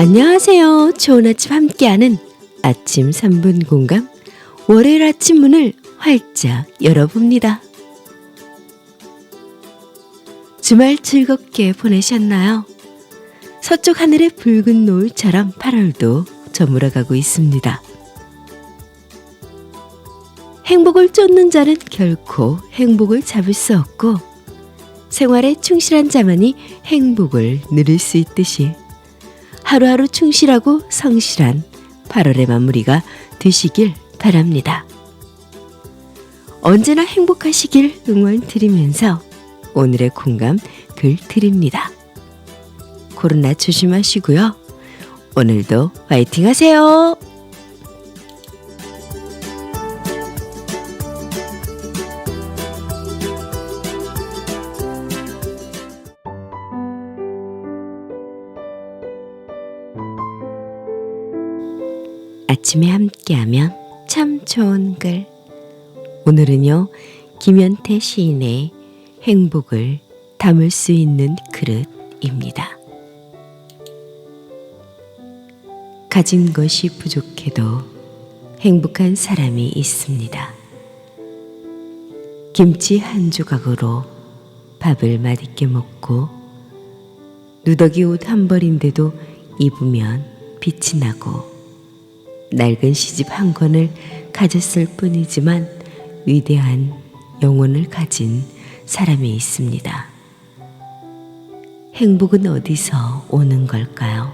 안녕하세요. 좋은 아침 함께하는 아침 3분 공감 월요일 아침 문을 활짝 열어봅니다. 주말 즐겁게 보내셨나요? 서쪽 하늘의 붉은 노을처럼 8월도 저물어가고 있습니다. 행복을 쫓는 자는 결코 행복을 잡을 수 없고 생활에 충실한 자만이 행복을 누릴 수 있듯이 하루하루 충실하고 성실한 8월의 마무리가 되시길 바랍니다. 언제나 행복하시길 응원 드리면서 오늘의 공감 글 드립니다. 코로나 조심하시고요. 오늘도 화이팅 하세요. 아침에 함께하면 참 좋은 글. 오늘은요, 김연태 시인의 행복을 담을 수 있는 그릇입니다. 가진 것이 부족해도 행복한 사람이 있습니다. 김치 한 조각으로 밥을 맛있게 먹고 누더기 옷 한 벌인데도 입으면 빛이 나고 낡은 시집 한 권을 가졌을 뿐이지만 위대한 영혼을 가진 사람이 있습니다. 행복은 어디서 오는 걸까요?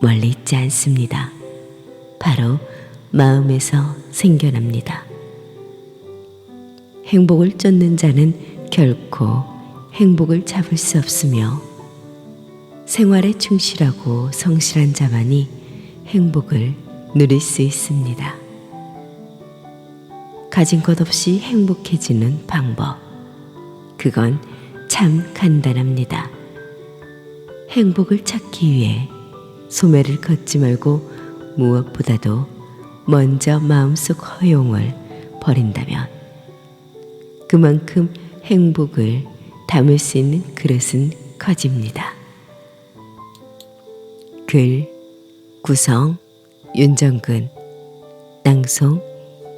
멀리 있지 않습니다. 바로 마음에서 생겨납니다. 행복을 쫓는 자는 결코 행복을 잡을 수 없으며 생활에 충실하고 성실한 자만이 행복을 누릴 수 있습니다. 가진 것 없이 행복해지는 방법. 그건 참 간단합니다. 행복을 찾기 위해 소매를 걷지 말고 무엇보다도 먼저 마음속 허용을 버린다면 그만큼 행복을 담을 수 있는 그릇은 커집니다. 글 구성 윤정근 낭송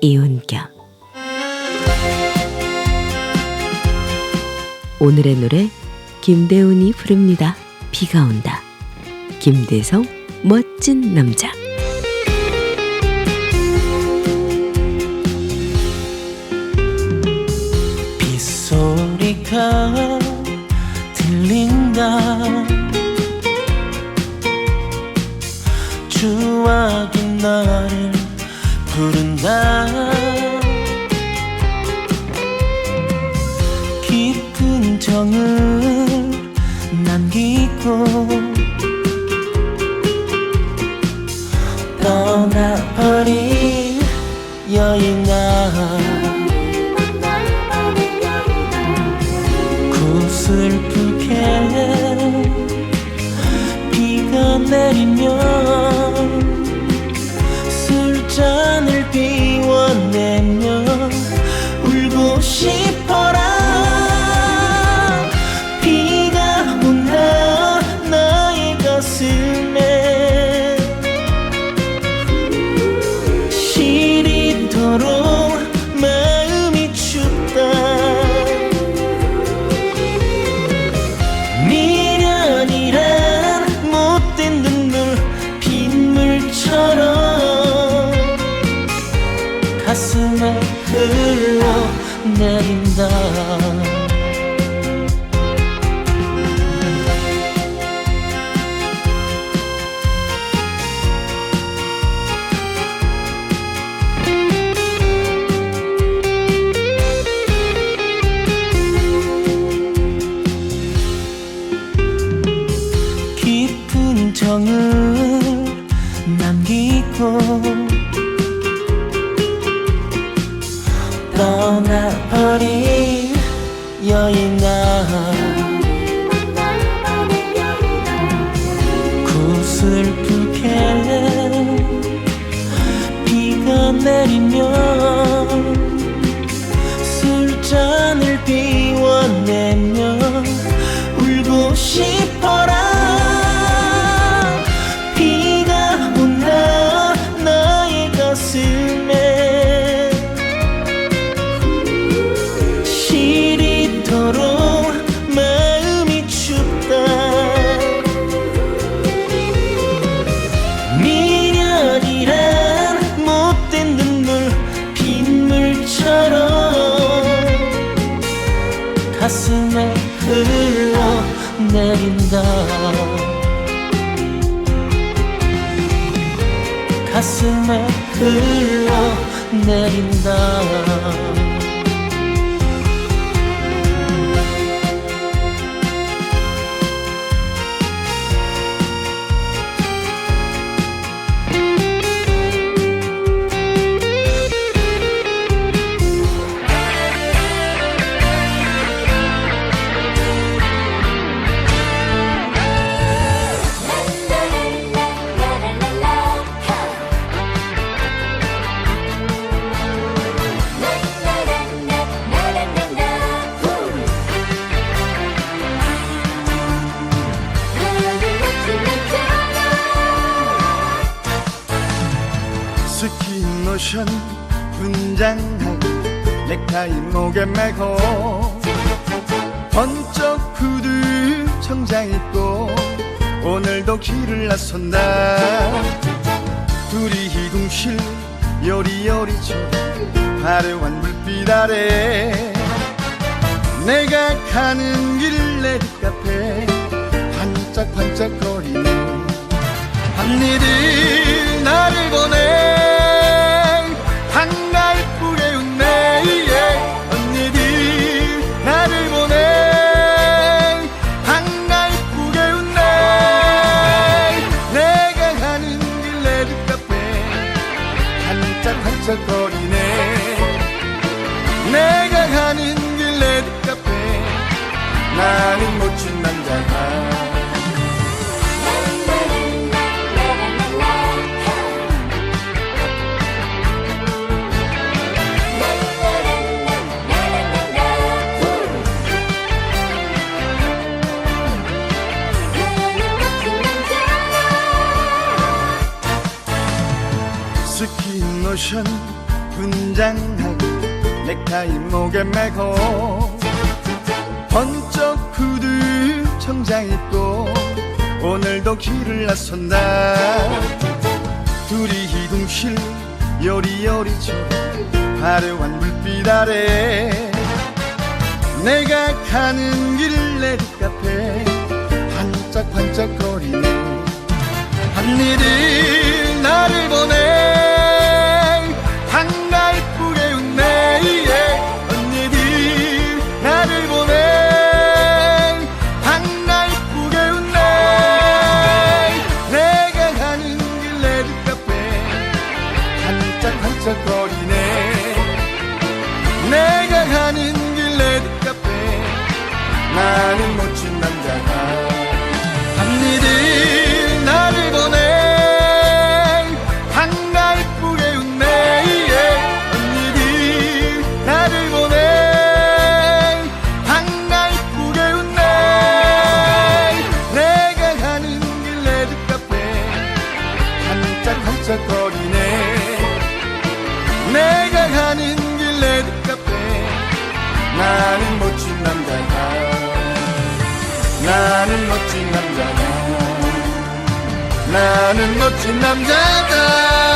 이온경 오늘의 노래 김대훈이 부릅니다. 비가 온다. 김대성 멋진 남자 정을 남기고 떠나버린 여인아. 구슬 떠 내린다. 가슴에 흘러 내린다 스킨로션 분장하고 넥타이 목에 매고 번쩍 후드 청장 입고 오늘도 길을 나선다. 둘이 희둥실 요리요리죠 화려한 불빛 아래 내가 가는 길 레드카페 반짝반짝거리네 언니들 나를 보내 나는 멋진 남자가 스킨로션 분장하고 넥타이 목에 매고 번쩍 후드 청장 입고 오늘도 길을 나선다. 둘이 희둥실 요리요리죠 화려한 불빛 아래 내가 가는 길 레드카페 반짝반짝거리네 언니들 나를 보내 나는 멋진 남자가 나는 멋진 남자다. 나는 멋진 남자다